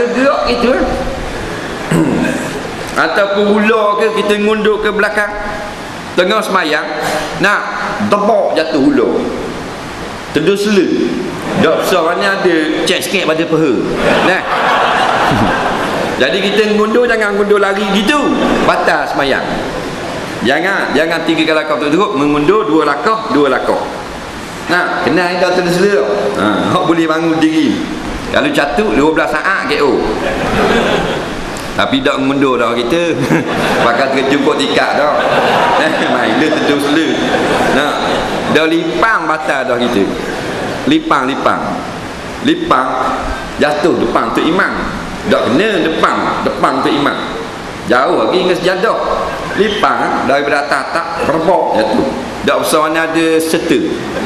gerak itu lah. ataupun hula ke kita ngundur ke belakang. Tengah semayang. Nak tebak jatuh hula teduh sela. Dok besar ni ada cek sikit pada peha. Nah. Jadi kita ngundur jangan ngundur lari gitu. Batas semayang. Jangan jangan tiga kali lakau teruk mengundur dua lakau dua lakau nah kena dah teduh sela. Ha, boleh bangun diri kalau catuk 12 saat KO tapi tak mengundur dah kita. Pakai terjumpa tikat dah main dia terus selu nah, dah lipang batal dah kita. Lipang lipang. Lipang jatuh depan tu imam. Tak kena depan depan tu imam. Jauh lagi dengan sejadah lipang daripada atas tak rebok jatuh. Tak besar ni ada serta.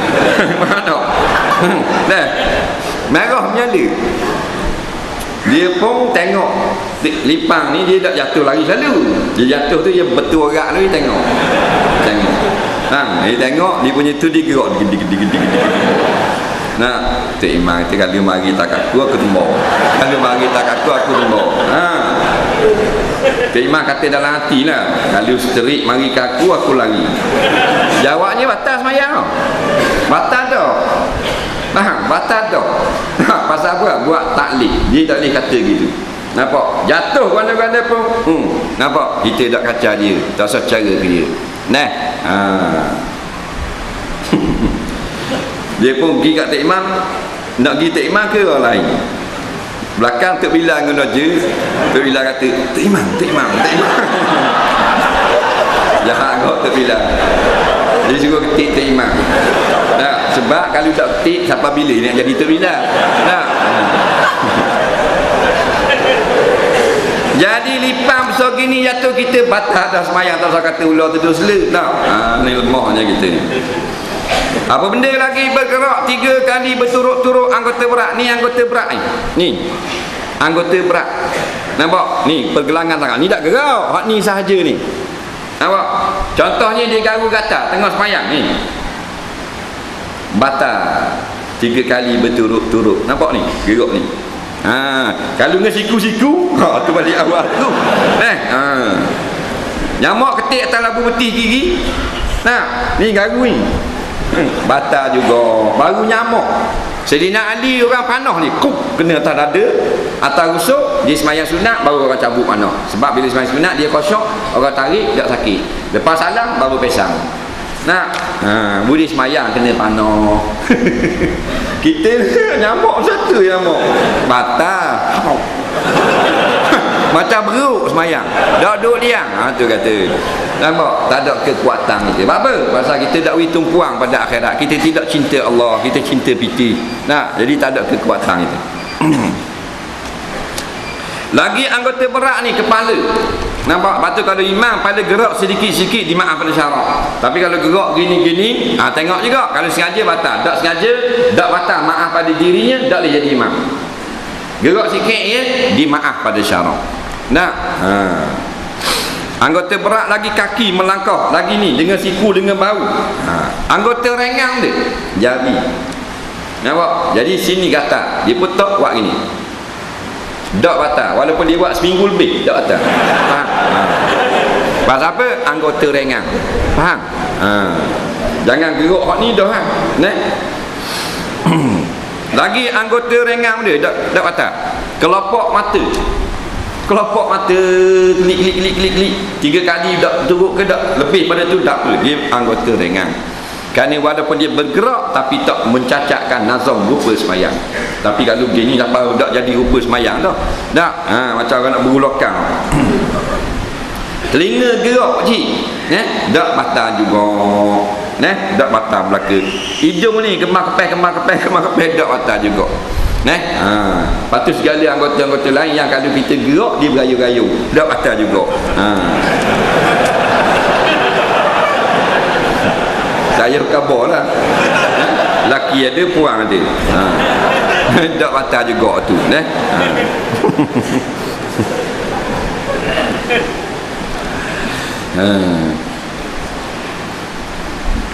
Mana dah merah menyala dia pun tengok lipang ni dia tak jatuh lagi selalu dia jatuh tu dia betul agak lagi tengok tengok ha, dia tengok dia punya tu dia gerak Nah, tu imam kita kalau mari tak aku aku tembak. Kalau mari tak aku aku tembak. Ha. Tu imam kata dalam hati lah. Kalau seterik mari ke aku aku lari. Jawabnya batas semayang. Batas tu. Faham? Batal tu. Buat taklid. Dia tak boleh kata gitu. Nampak? Jatuh mana-mana pun. Hmm. Nampak? Kita tak kaca dia. Tak usah cara ke dia. Nah. Ha. dia pun pergi kat Tek Imam. Nak pergi Tek Imam ke orang lain? Belakang Tek Bila dengan Raja. Tek Bila kata, Tek Imam, Tek Imam, Tek Imam. Jahat kau Tek Bila. Dia suruh ketik Tek Imam. Nah, sebab kalau tak ketik siapa bila nak jadi terbilang. Nah. Jadi lipang besar gini jatuh kita batal dah semayang tak usah kata ular tu sela. Nah, ha, ni lemahnya kita ni. Apa benda lagi bergerak tiga kali berturut-turut anggota berat. Ni anggota berat ni. Ni. Anggota berat. Nampak? Ni pergelangan tangan. Ni tak gerak. Hak ni sahaja ni. Nampak? Contohnya dia garu gatal tengah semayang ni. Batal. Tiga kali berturut-turut nampak ni? Gerak ni. Ha kalau dengan siku-siku ha tu balik awal tu. Eh ha. Nyamak ketik atas labu betih gigi nah ni garu ni hmm, batal juga. Baru nyamak Sedina Ali orang panah ni kup kena atas dada atas rusuk dia semayang sunat baru orang cabut panah. Sebab bila semayang sunat dia kosong orang tarik tak sakit. Lepas salam baru pesang. Nak? Ha, budi semayang kena panah. Kita nyamuk satu nyamuk batal macam beruk semayang. Dak duduk diam. Ha, tu kata. Nampak? Tak ada kekuatan kita. Apa? Pasal kita tak wih tumpuang pada akhirat. Kita tidak cinta Allah. Kita cinta piti nah jadi tak ada kekuatan itu lagi anggota berat ni kepala. Nampak? Batu kalau imam pada gerak sedikit-sedikit dimaaf pada syarak. Tapi kalau gerak gini-gini ha, tengok juga. Kalau sengaja batal. Tak sengaja tak batal. Maaf pada dirinya tak boleh jadi imam. Gerak sikit ya dimaaf pada syarak nak. Ha. anggota berat lagi kaki melangkah lagi ni dengan siku dengan bau. Ha. anggota rengang dia. Jari nampak? Jadi sini gatal. Dia putok buat gini. Tak batal. Walaupun dia buat seminggu lebih tak batal. Faham? Ha. pasal apa? Anggota rengang. Faham? Ha. jangan geruk hak ni dah ha. Nek. lagi anggota rengang dia tak, tak batal. Kelopak mata kelopak mata klik klik klik klik klik. Tiga kali tak turut ke tak? Lebih pada tu tak apa dia anggota rengang kerana walaupun dia bergerak tapi tak mencacatkan nazam rupa semayang. Tapi kalau begini tak tahu tak jadi rupa semayang dah. Tak. Ha, macam orang nak berulokkan telinga gerak cik. Eh? tak batal juga. Eh? tak batal belaka. Hidung ni kemar kepeh kemar kepeh kemar kepeh tak batal juga eh? ha. lepas tu segala anggota-anggota lain yang kalau kita gerak dia berayu-rayu tak batal juga ha saya kabar lah laki ada puang ada ha. tak batal juga tu eh? ha. ha.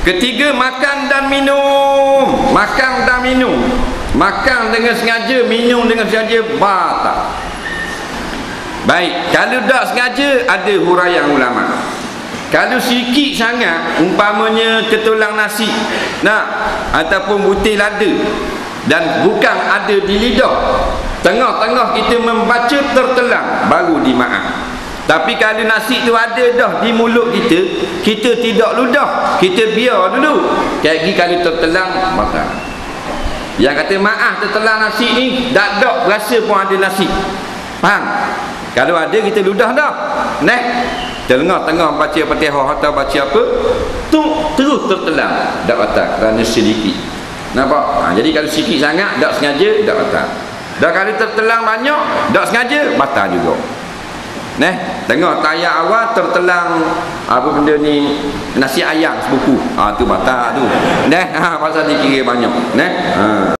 ketiga makan dan minum makan dan minum makan dengan sengaja minum dengan sengaja batal. Baik kalau tak sengaja ada huraian ulama. Kalau sikit sangat umpamanya ketulang nasi nak ataupun butir lada dan bukan ada di lidah tengah-tengah kita membaca tertelang baru dimaaf. Tapi kalau nasi tu ada dah di mulut kita kita tidak ludah kita biar dulu. Gini kalau tertelang maka yang kata maaf tertelang nasi ni tak ada rasa pun ada nasi. Faham? Kalau ada kita ludah dah. Neh tengah-tengah baca fatihah atau baca apa tu terus tertelang tak batal kerana sedikit. Nampak? Ha, jadi kalau sikit sangat tak sengaja tak batal dah kalau tertelang banyak tak sengaja batal juga Neh, tengok tayar awal tertelang apa benda ni nasi ayam sebuku. Ah tu batal tu. Neh, ha pasal dikira banyak. Neh. Ha.